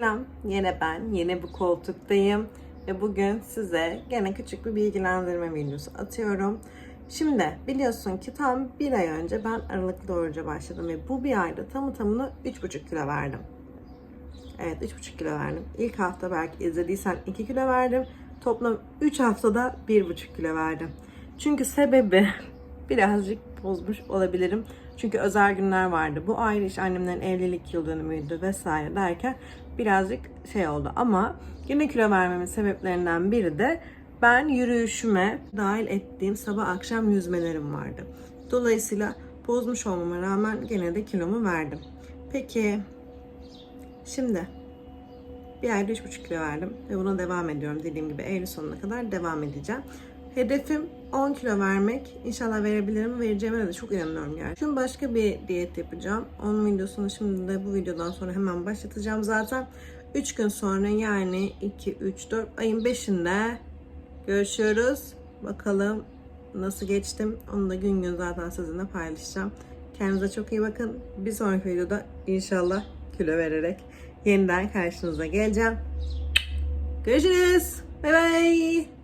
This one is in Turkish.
Selam, yine ben, yine bu koltuktayım ve bugün size gene küçük bir bilgilendirme videosu atıyorum. Şimdi biliyorsun ki tam bir ay önce ben aralıklı oruca başladım ve bu bir ayda tamı tamına 3,5 kilo verdim. Evet 3,5 kilo verdim. İlk hafta belki izlediysen 2 kilo verdim. Toplam 3 haftada 1,5 kilo verdim. Çünkü sebebi birazcık bozmuş olabilirim. Çünkü özel günler vardı. Bu ayrı iş annemlerin evlilik yıl dönümüydü vesaire derken birazcık şey oldu. Ama yine kilo vermemin sebeplerinden biri de ben yürüyüşüme dahil ettiğim sabah akşam yüzmelerim vardı. Dolayısıyla bozmuş olmama rağmen gene de kilomu verdim. Peki şimdi bir ayda 3,5 kilo verdim ve buna devam ediyorum. Dediğim gibi Eylül sonuna kadar devam edeceğim. Hedefim 10 kilo vermek. İnşallah verebilirim. Vereceğime de çok inanıyorum gerçekten. Şimdi başka bir diyet yapacağım. Onun videosunu şimdi de bu videodan sonra hemen başlatacağım zaten. 3 gün sonra yani 2, 3, 4 ayın 5'inde görüşüyoruz. Bakalım nasıl geçtim. Onu da gün gün zaten sizinle paylaşacağım. Kendinize çok iyi bakın. Bir sonraki videoda inşallah kilo vererek yeniden karşınıza geleceğim. Görüşürüz. Bay bay.